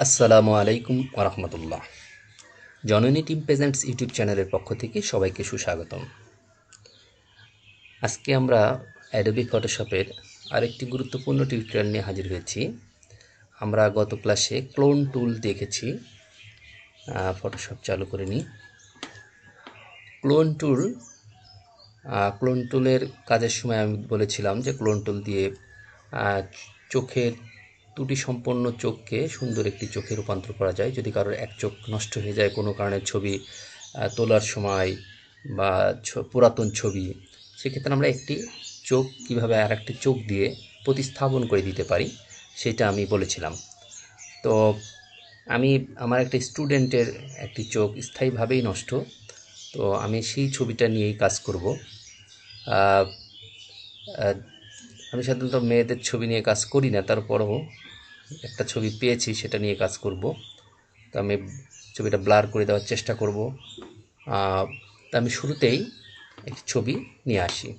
আসসালামু আলাইকুম ওরহমতুল্লাহ জননী টিম প্রেজেন্টস ইউটিউব চ্যানেলের পক্ষ থেকে সবাইকে সুস্বাগতম। আজকে আমরা অ্যাডোবি ফটোশপের আরেকটি গুরুত্বপূর্ণ টিউটোরিয়াল নিয়ে হাজির হয়েছি। আমরা গত ক্লাসে ক্লোন টুল দেখেছি। ফটোশপ চালু করে নিই। ক্লোন টুল ক্লোন টুলের কাজের সময় আমি বলেছিলাম যে ক্লোন টুল দিয়ে চোখের ত্রুটি সম্পন্ন চোখকে সুন্দর একটি চোখে রূপান্তর করা যায়। যদি কারোর এক চোখ নষ্ট হয়ে যায় কোনো কারণে ছবি তোলার সময় বা পুরাতন ছবি, সেক্ষেত্রে আমরা একটি চোখ কীভাবে আর একটি চোখ দিয়ে প্রতিস্থাপন করে দিতে পারি, সেটা আমি বলেছিলাম। তো আমি, আমার একটা স্টুডেন্টের একটি চোখ স্থায়ীভাবেই নষ্ট, তো আমি সেই ছবিটা নিয়েই কাজ করব। আমি সাধারণত মেয়েদের ছবি নিয়ে কাজ করি না, তারপরেও একটা ছবি পেয়েছি, সেটা নিয়ে কাজ করব। তো আমি ছবিটা ব্লার করে দেওয়ার চেষ্টা করব। তা আমি শুরুতেই একটি ছবি নিয়ে আসি।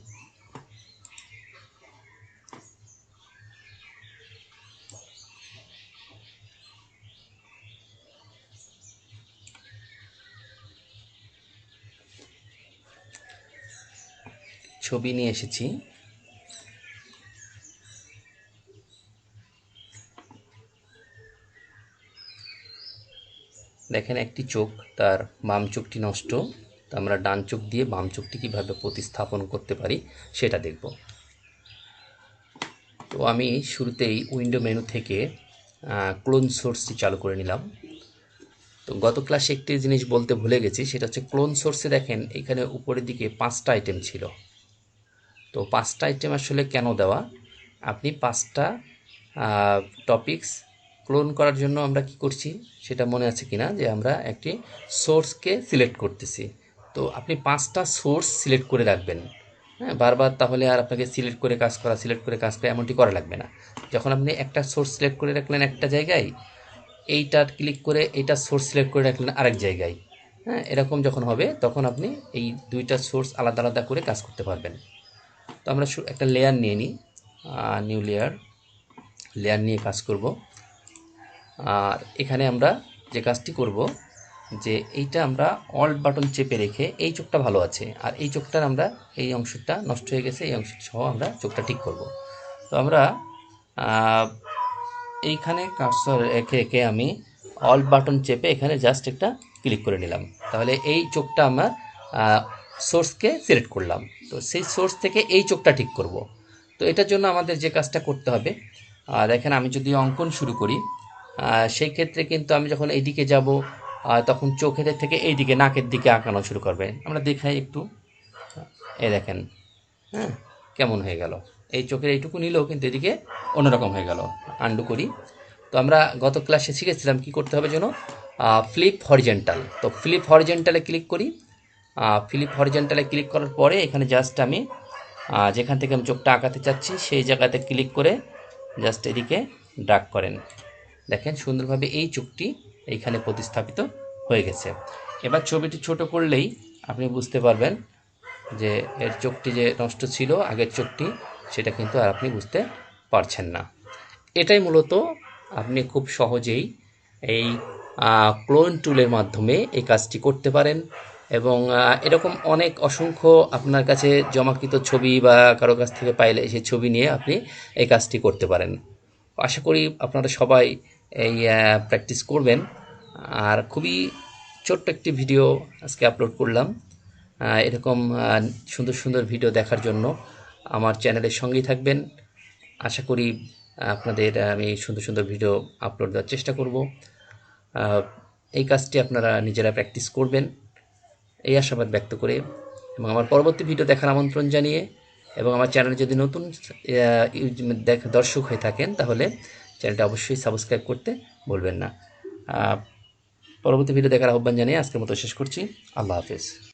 ছবি নিয়ে এসেছি। দেখেন একটি চোখ, তার বাম চোখটি নষ্ট। তো আমরা ডান চোখ দিয়ে বাম চোখটি কীভাবে প্রতিস্থাপন করতে পারি সেটা দেখব। তো আমি শুরুতেই উইন্ডো মেনু থেকে ক্লোন সোর্সটি চালু করে নিলাম। তো গত ক্লাসে একটি জিনিস বলতে ভুলে গেছি, সেটা হচ্ছে ক্লোন সোর্সে দেখেন এখানে উপরের দিকে পাঁচটা আইটেম ছিল। তো পাঁচটা আইটেম আসলে কেন দেওয়া? আপনি পাঁচটা টপিকস ক্লোন করার জন্য আমরা কি করছি? সেটা মনে আছে কিনা? যে আমরা একটি সোর্সকে সিলেক্ট করতেছি। তো আপনি পাঁচটা সোর্স সিলেক্ট করে রাখবেন। হ্যাঁ বারবার তাহলে আর আপনাকে সিলেক্ট করে কাজ করা, সিলেক্ট করে কাজ করা এমনটি করা লাগবে না। যখন আপনি একটা সোর্স সিলেক্ট করে রাখলেন একটা জায়গায় এইটার ক্লিক করে এইটা সোর্স সিলেক্ট করে রাখলেন আরেক জায়গায়। হ্যাঁ এরকম যখন হবে, তখন আপনি এই দুইটা সোর্স আলাদা আলাদা করে কাজ করতে পারবেন। তো আমরা একটা লেয়ার নিয়ে নিই। নিউ লেয়ার লেয়ার নিয়ে কাজ করব। আর এখানে আমরা যে কাজটি করব, যে এইটা আমরা অল্ট বাটন চেপে রেখে এই চোখটা ভালো আছে, আর এই চোখটার আমরা এই অংশটা নষ্ট হয়ে গেছে, এই অংশ সহ আমরা চোখটা ঠিক করব। তো আমরা এইখানে কার্সর একে একে আমি অল বাটন চেপে এখানে জাস্ট একটা ক্লিক করে নিলাম। তাহলে এই চোখটা আমার সোর্সকে সিলেক্ট করলাম। তো সেই সোর্স থেকে এই চোখটা ঠিক করব। তো এটার জন্য আমাদের যে কাজটা করতে হবে দেখেন আমি যদি অঙ্কন শুরু করি সেই ক্ষেত্রে কিন্তু আমি যখন এইদিকে যাব তখন চোখের থেকে এই দিকে নাকের দিকে আঁকানো শুরু করবে। আমরা দেখাই একটু। এই দেখেন হ্যাঁ কেমন হয়ে গেল। এই চোখের এইটুকু নিলেও কিন্তু এদিকে অন্যরকম হয়ে গেল। আন্ডু করি। তো আমরা গত ক্লাসে শিখেছিলাম কি করতে হবে যেন ফ্লিপ হরিজেন্টাল। তো ফ্লিপ হরিজেন্টালে ক্লিক করি। ফ্লিপ হরিজেন্টালে ক্লিক করার পরে এখানে জাস্ট আমি যেখান থেকে আমি চোখটা আঁকাতে চাচ্ছি, সেই জায়গাতে ক্লিক করে জাস্ট এদিকে ড্রাগ করেন। দেখেন সুন্দরভাবে এই চোখটি এইখানে প্রতিস্থাপিত হয়ে গেছে। এবার ছবিটি ছোট করলেই আপনি বুঝতে পারবেন যে এর চোখটি যে নষ্ট ছিল, আগের চোখটি সেটা কিন্তু আর আপনি বুঝতে পারছেন না। এটাই মূলত আপনি খুব সহজেই এই ক্লোন টুলের মাধ্যমে এই কাজটি করতে পারেন এবং এরকম অনেক অসংখ্য আপনার কাছে জমাকৃত ছবি বা কারও কাছ থেকে পাইলে সেই ছবি নিয়ে আপনি এই কাজটি করতে পারেন। আশা করি আপনারা সবাই এই প্র্যাকটিস করবেন। আর খুবই ছোট্ট একটি ভিডিও আজকে আপলোড করলাম। এরকম সুন্দর সুন্দর ভিডিও দেখার জন্য আমার চ্যানেলের সঙ্গেই থাকবেন। আশা করি আপনাদের আমি সুন্দর সুন্দর ভিডিও আপলোড দেওয়ার চেষ্টা করব। এই কাজটি আপনারা নিজেরা প্র্যাকটিস করবেন। এই আশাবাদ ব্যক্ত করে এবং আমার পরবর্তী ভিডিও দেখার আমন্ত্রণ জানিয়ে এবং আমার চ্যানেলে যদি নতুন দর্শক হয়ে থাকেন তাহলে চ্যানেলটা অবশ্যই সাবস্ক্রাইব করতে ভুলবেন না। পরবর্তী ভিডিও দেখার আহ্বান জানিয়ে আজকের মতো শেষ করছি। আল্লাহ হাফেজ।